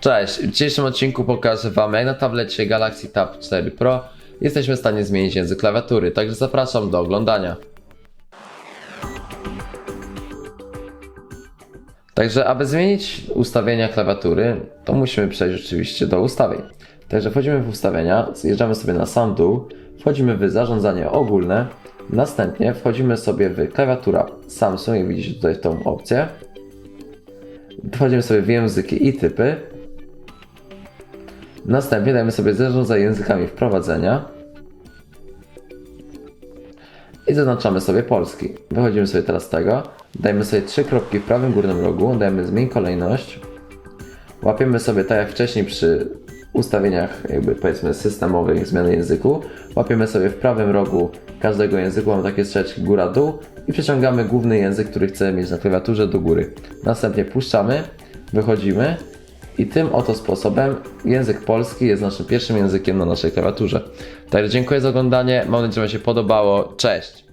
Cześć, w dzisiejszym odcinku pokażę Wam jak na tablecie Galaxy Tab 4 Pro jesteśmy w stanie zmienić język klawiatury, także zapraszam do oglądania. Także aby zmienić ustawienia klawiatury, to musimy przejść oczywiście do ustawień. Także wchodzimy w ustawienia, zjeżdżamy sobie na sam dół, wchodzimy w zarządzanie ogólne, następnie wchodzimy sobie w klawiatura Samsung, jak widzicie tutaj tą opcję. Wchodzimy sobie w języki i typy. Następnie dajemy sobie zarządzać językami wprowadzenia. I zaznaczamy sobie polski. Wychodzimy sobie teraz z tego. Dajemy sobie trzy kropki w prawym górnym rogu. Dajemy zmień kolejność. Łapiemy sobie tak jak wcześniej przy ustawieniach jakby powiedzmy systemowych zmiany języku. Łapiemy sobie w prawym rogu każdego języku, mamy takie strzeczki góra-dół i przeciągamy główny język, który chcemy mieć na klawiaturze do góry. Następnie puszczamy, wychodzimy i tym oto sposobem język polski jest naszym pierwszym językiem na naszej klawiaturze. Także dziękuję za oglądanie, mam nadzieję, że Wam się podobało. Cześć!